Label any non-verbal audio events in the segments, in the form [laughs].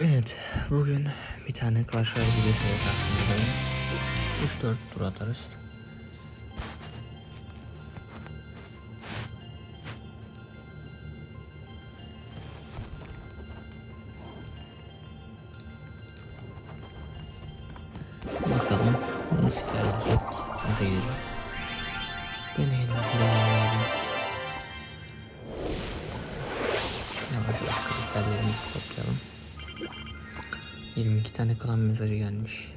Evet, bugün bir tane Clash Royale videosuyla karşınızdayım. 3-4 tur atarız. 22 tane kalan mesajı gelmiş.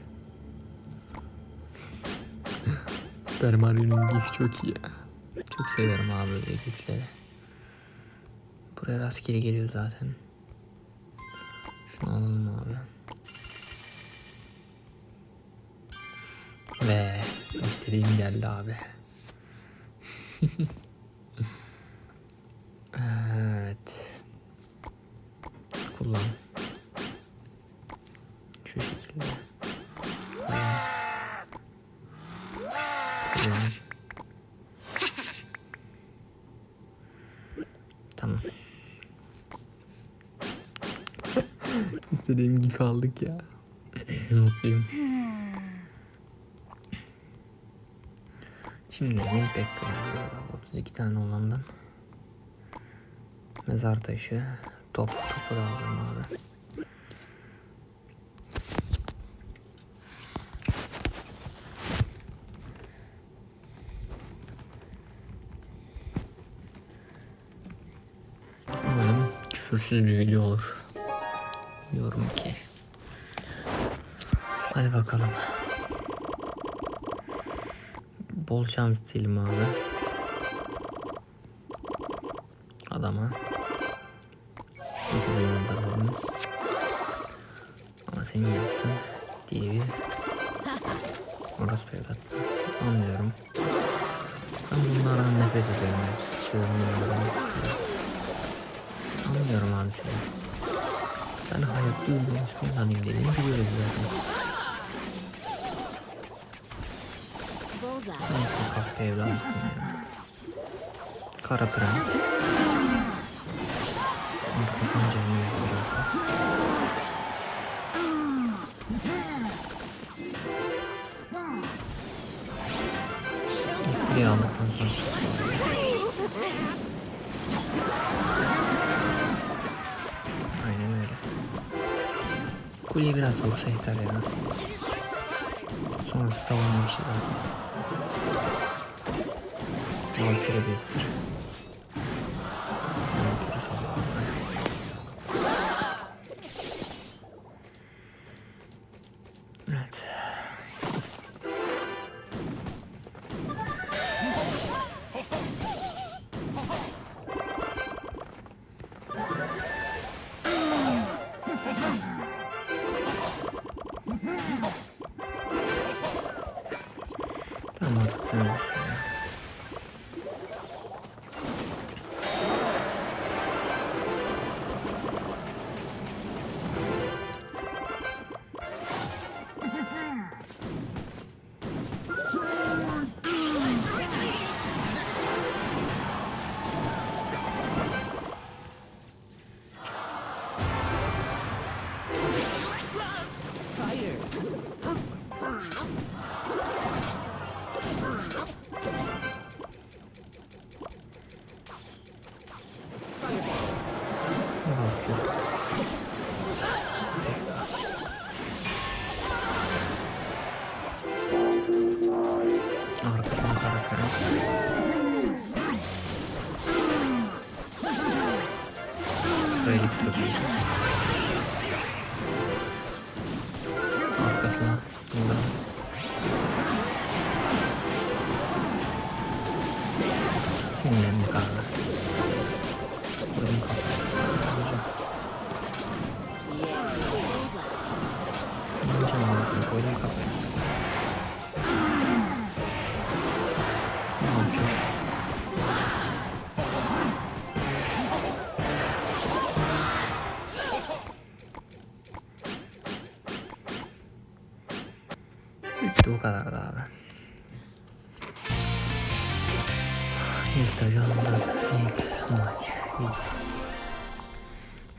[laughs] Super Mario'nun gif çok iyi ya. Çok seviyorum abi böyle gifleri. Buraya rastgele geliyor zaten. Şunu alalım abi. Ve istediğim geldi abi. [laughs] evet. Kullan. İstediğim gibi aldık ya. Mutluyum. Şimdi Milpek koyuyor. 32 tane olandan. Mezar taşı. Top. Topu da aldım abi. Küfürsüz bir video olur. Diyorum ki. Hadi bakalım. Bol şans diyelim abi. Adama. Alalım. Ama senin yaptın ciddi bir orospu evlat. Anlıyorum. Ben bunlardan nefret ediyorum. Sıkışıyorum bunlardan. Anlıyorum abi seni. Ben hayatsız bir Osmanlı'nın dediğini biliyoruz zaten. Nasıl kahpe evladısın ya. Kara prens. Arkasını canlı burası. İkiliyi aldıktan sonra Kuleye biraz vursa yeter ya. Sonrası savunma bir şey zaten. Valkyrie büyüktür. Não.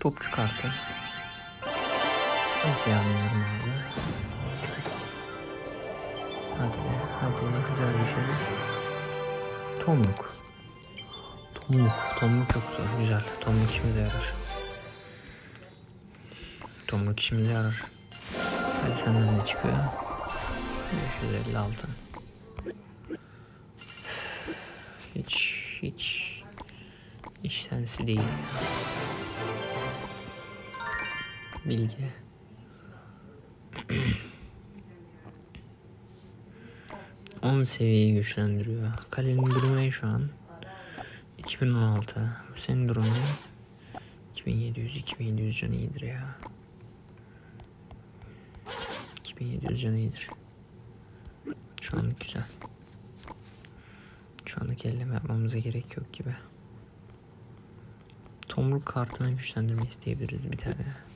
Top çıkarttı. Nasıl anlıyorum abi? Hadi hadi güzel bir şey. Tomruk. Tomruk. Tomruk çok güzel. Güzel. Tomruk işimize yarar. Tomruk işimize yarar. Hadi senden ne çıkıyor? 550 altın. Hiç hiç hiç sensi değil. Bilgi. [clears throat] On seviyeyi güçlendiriyor. Kalenin durumu ne şu an? 2016. Senin durumun ne? 2700 2700 canı iyidir ya. 2700 canı iyidir. Şu anlık güzel. Şu anlık elleme yapmamıza gerek yok gibi. Tomruk kartına güçlendirme isteyebiliriz bir tane.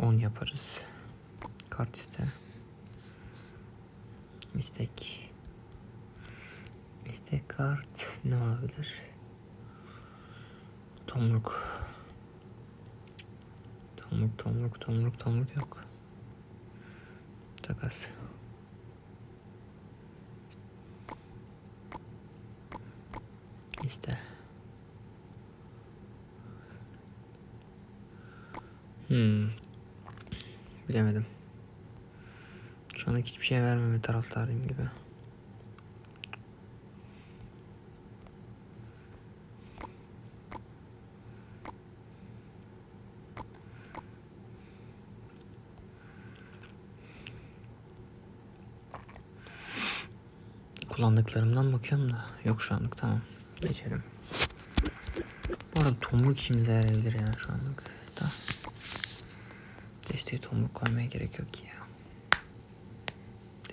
10 yaparız. Kart iste. İstek. İstek kart ne olabilir? Tomruk. Tomruk, tomruk, tomruk, tomruk yok. Takas. İste. Hmm. Bilemedim. Şu an hiçbir şey vermeme taraftarıyım gibi. Kullandıklarımdan bakıyorum da yok şu anlık tamam. Geçelim. Bu arada tomruk işimize yarayabilir yani şu anlık. Da. Desteği tomruk koymaya gerek yok ki ya.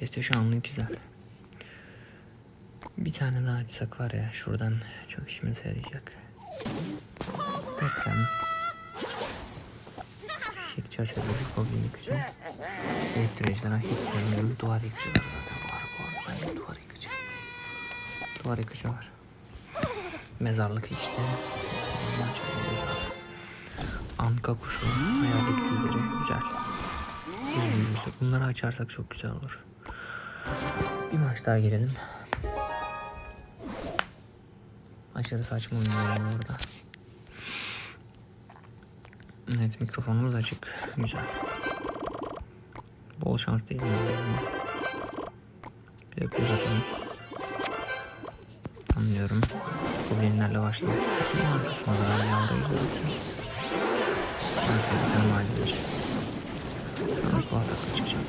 Deste şu anlık güzel. Bir tane daha açsak var ya şuradan çok işimize yarayacak. Deprem. Şıkça açabiliriz. Goblin yıkıcı. Elektriciler hiç sevmiyorum. Duvar yıkıcılar zaten var bu. Ben duvar yıkıcı. Duvar yıkıcı var. Mezarlık işte. İstediğini açabiliriz. Anka kuşu. Hayalet lideri. Güzel. Bunları açarsak çok güzel olur. Bir maç daha girelim. Aşırı saçma oynuyorum orada. Evet mikrofonumuz açık. Güzel. Bol şans değil mi? Bir bir bakalım. Anlıyorum. Goblinlerle başlamak istiyorum. Arkasına da yavru mahalle olacak. Şu an bu atakla çıkacağım.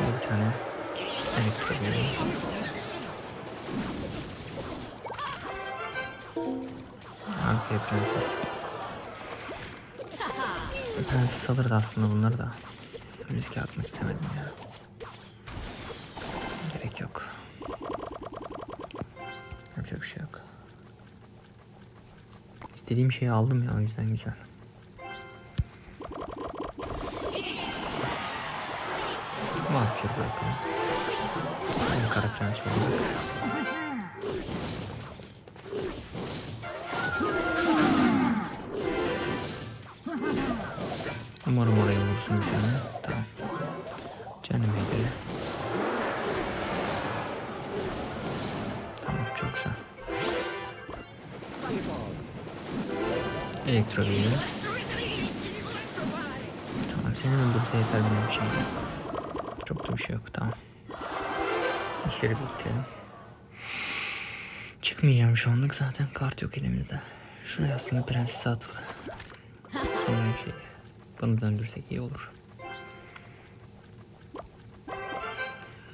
Bir tane elektro geliyor. Arkaya prenses. Prenses alırdı aslında bunları da. Riske atmak istemedim ya. İstediğim şeyi aldım ya o yüzden güzel. Mahcur bırakalım. Aynı kara prens oldu. Umarım oraya vursun bir tane. Elektro geliyor. Tamam seni öldürse yeter benim için. Çok da bir şey yok tamam. İşleri bekleyelim. Çıkmayacağım şu anlık zaten kart yok elimizde. Şuraya aslında prensesi atıp sonra bir şey. Bunu döndürsek iyi olur.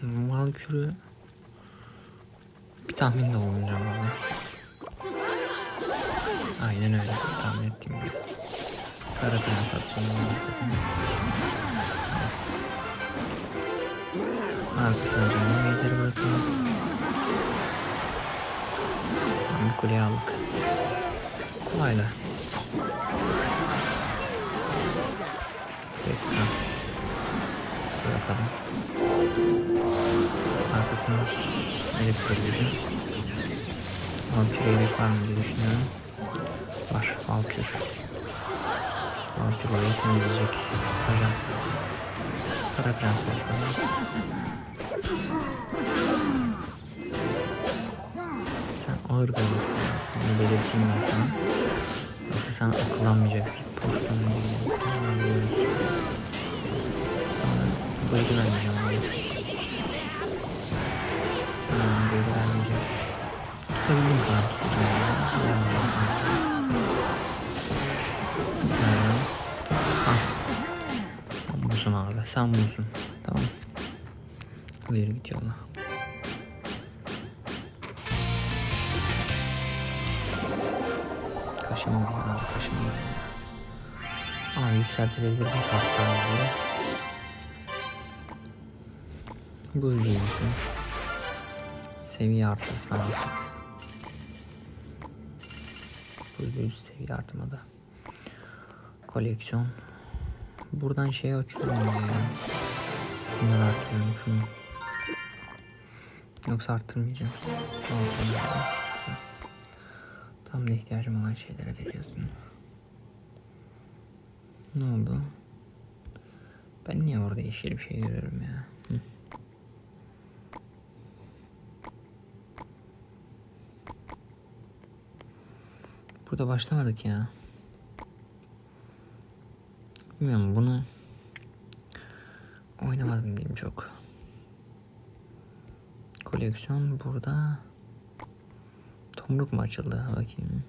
Mal kürü bir tahmin de olmayacağım valla. Aynen öyle tahmin ettiğim gibi. Kara prens atacağım onun arkasına. Canım meyzleri bırakalım. Tamam kuleyi aldık. Kolayla. Bekle. Bırakalım. Arkasına elektro gücü. Valkyrie gerek var mı diye düşünüyorum. Var. Valkyrie. Valkyrie orayı temizleyecek. Hocam. Kara prens bakalım. Sen ağır bir olsun. Bunu belirteyim ben sana. Yoksa sen akıllanmayacak bir poştan. Sana böyle vermeyeceğim. Sana böyle vermeyeceğim. Tutabildiğim kadar Sen busun. Tamam. Hadi yürü git yolla. Kaşıma var abi kaşıma var. Aa yükseltilebilir bir kartlar var. Bu ücretin seviye artırsan Bu üst seviye artmadı. Koleksiyon. Buradan şey açıyorum ya. Bunları artırıyorum şunu. Yoksa arttırmayacağım. Tam da ihtiyacım olan şeylere veriyorsun. Ne oldu? Ben niye orada yeşil bir şey görüyorum ya? Burada başlamadık ya. Bilmiyorum bunu oynamadım diyeyim çok. Koleksiyon burada. Tomruk mu açıldı? Bakayım.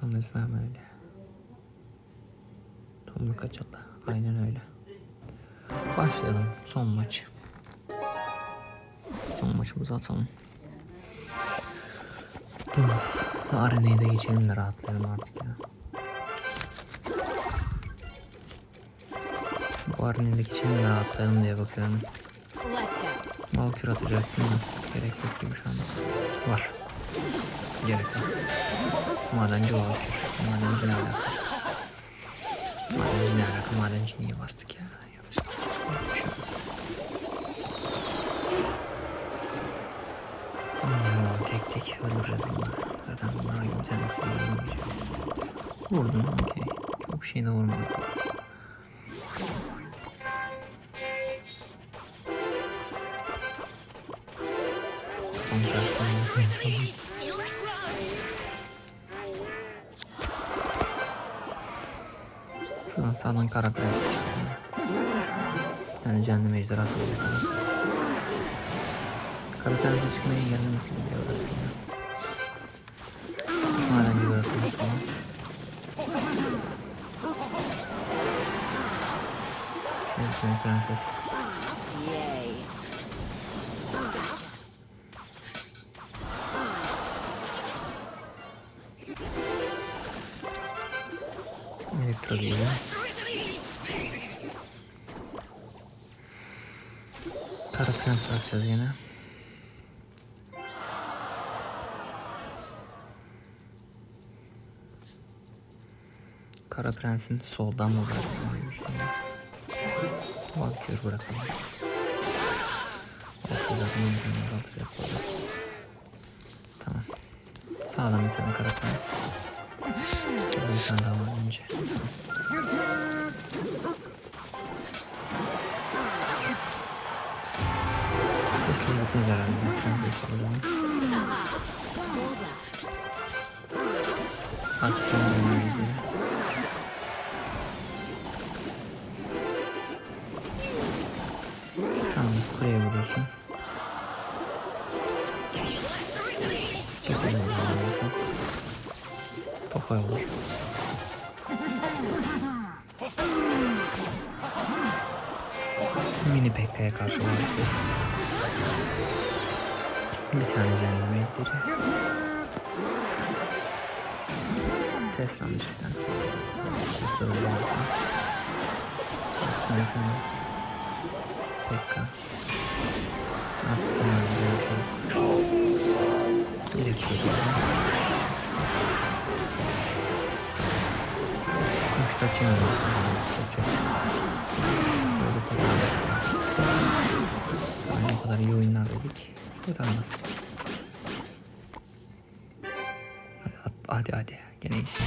Sanırsam öyle. Tomruk açıldı. Aynen öyle. Başlayalım. Son maç. Son maçımızı atalım. Bu arenaya da geçelim de rahatlayalım artık ya. Da geçelim de rahatlayalım diye bakıyorum. Valkür atacaktım da gerek yok gibi şu anda. Var. Gerek yok. Madenci Valkür. Madenci ne alaka? Madenci ne alaka? Madenci niye bastık ya? Bir şey olmaz. Onları tek tek öldüreceğiz onları. Zaten bunlar bir tanesi vurmayacak. Vurdum okey. Çok bir şey Şu an sağdan kara kara Yani cehennem ejderhası olacak. Kara kara çıkmayı engellemesin diye bıraktım ya. Madenci bırakılmış falan. Şimdi prenses. Bırakacağız yine. Kara prensin soldan mı düşünüyorum. Valkür bırakalım. Zaten önceden kaldıracak burada. Tamam. Sağdan bir tane kara prens. Bir tane daha var önce. পিছনে আপনি জানান আপনার পিছনে যান আচ্ছা Mini Pekka'ya karşı var. Bir tane cehennem ejderi. Tesla'nın cidden. Sonra bir tane Pekka. Artık sana bir şey Direkt çekiyorum. Kuşta açıyorum mesela. Kadar iyi oyunlar dedik. Kurtarmaz. Hadi hadi. Gene iyisin.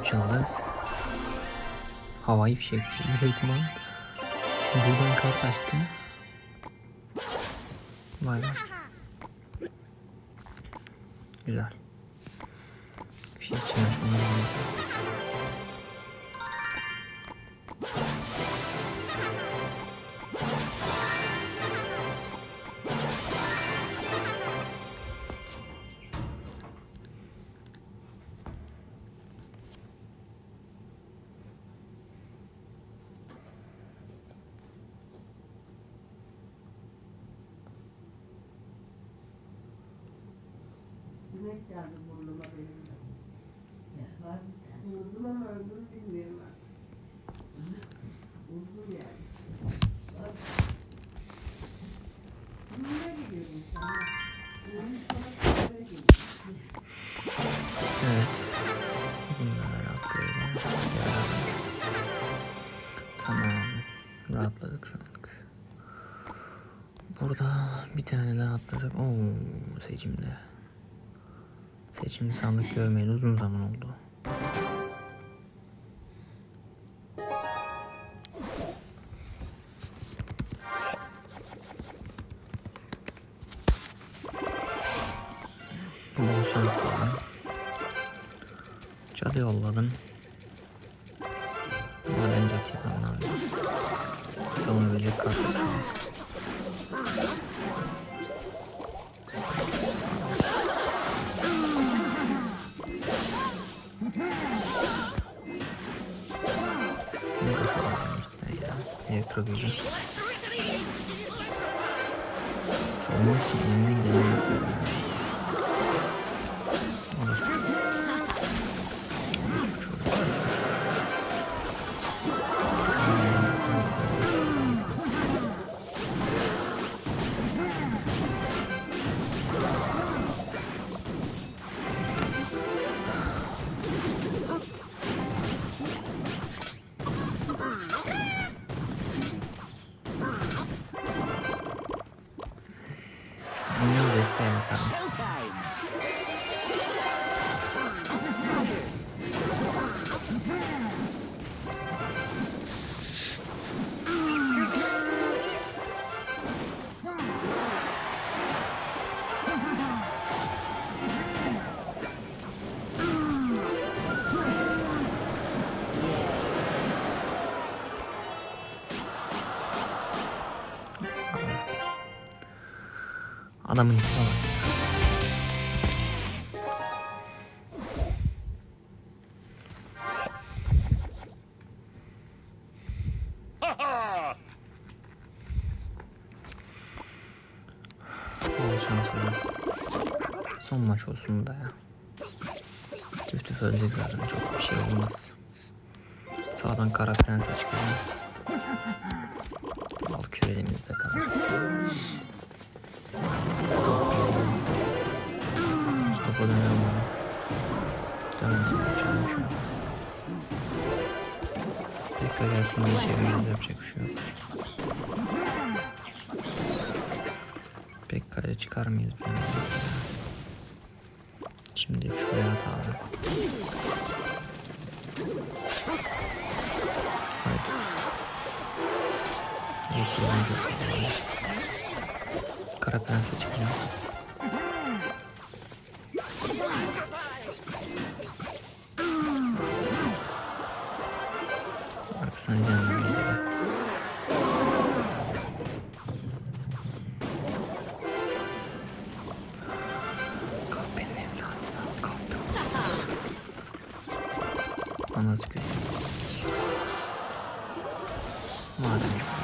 Üç yıldız. Havai fişek. Büyük ihtimal. Buradan kart açtı. Vay vay. Güzel. Fişek çalışmamız lazım. Sinek geldi burnuma benim de. Vurdum ama öldüm bilmiyorum artık. Vurdum yani. Bak. Burnuna gidiyor insanlar. Evet. Bunlar upgrade. Tamam. Rahatladık şu anlık. Burada bir tane daha atlasak. Oo, seçimde. Seçimli sandık görmeyeli uzun zaman oldu. Bol şans diyelim. Cadı yolladın. Maden cat yapan ne yapıyoruz? Savunabilecek kart yok şu an. Ya. Elektro gücü. Savunmak için Adamın ismi var. Son maç olsun da ya. Tüf tüf ölecek zaten çok bir şey olmaz. Sağdan kara prens çıkıyor. Al kürelimizde kalır. Mustafa dönem bana. Yapacağım şu an. Bekle gelsin diye çevirmemiz yapacak bir şey yok. Pek kale çıkar mıyız bilmiyorum. Şimdi şuraya at abi. Haydi. Çok fazla. Kara prense çıkacağım. Arkasına canım geliyor. Kahpenin evladı. Kahpe. Anası kötü. Madem çok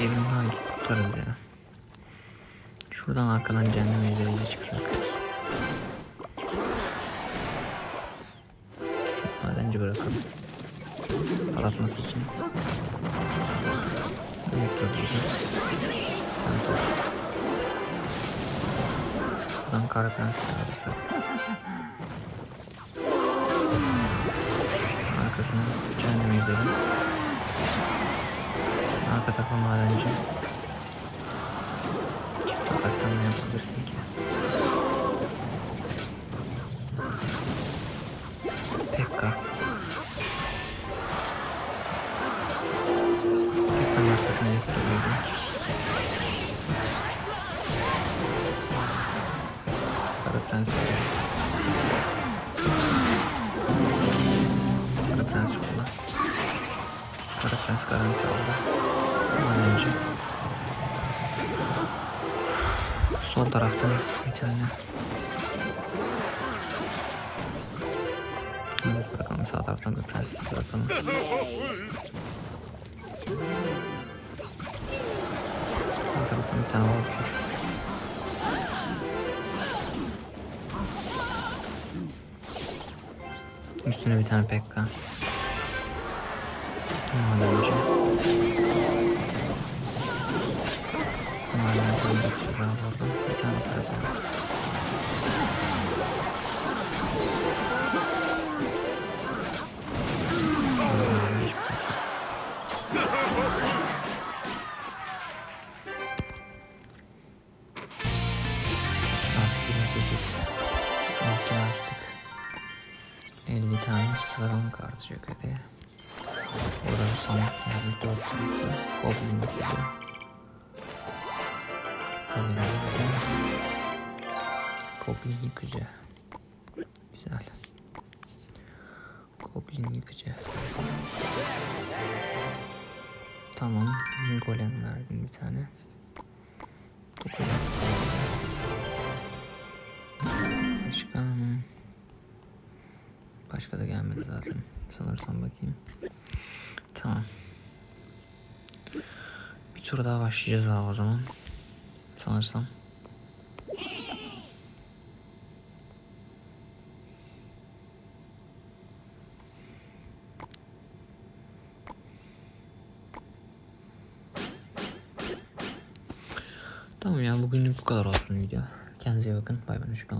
Evin hayır tutarız ya. Şuradan arkadan cehennem ejderiyle çıksak. Şu madenci bırakalım. Palatması için. Elektrobuzu. Santor. Şey. Şuradan kara prensi arası. Arkasından cehennem ejderi. Arka tarafa madenci. Çift ataktan ne yapabilirsin ki? Pekka. Sağ taraftan da prenses bırakalım. Sağ taraftan bir tane valkür. Üstüne bir tane pekka. Madenci. Madenci bir daha vurdum. Bir tane para açtık. 50 tane sıradan kartı yukarıya. Bir samak var. 4 tarafı. Goblin yapıyor. Goblin yapıyor. Goblin yıkıcı. Güzel. Goblin yıkıcı. Tamam. Golem verdim bir tane. Başka Başka da gelmedi zaten. Sanırsam bakayım. Tamam. Bir tur daha başlayacağız abi o zaman. Sanırsam. Tamam ya bugünlük bu kadar olsun video. Kendinize iyi bakın. Bay bay. Hoşçakalın.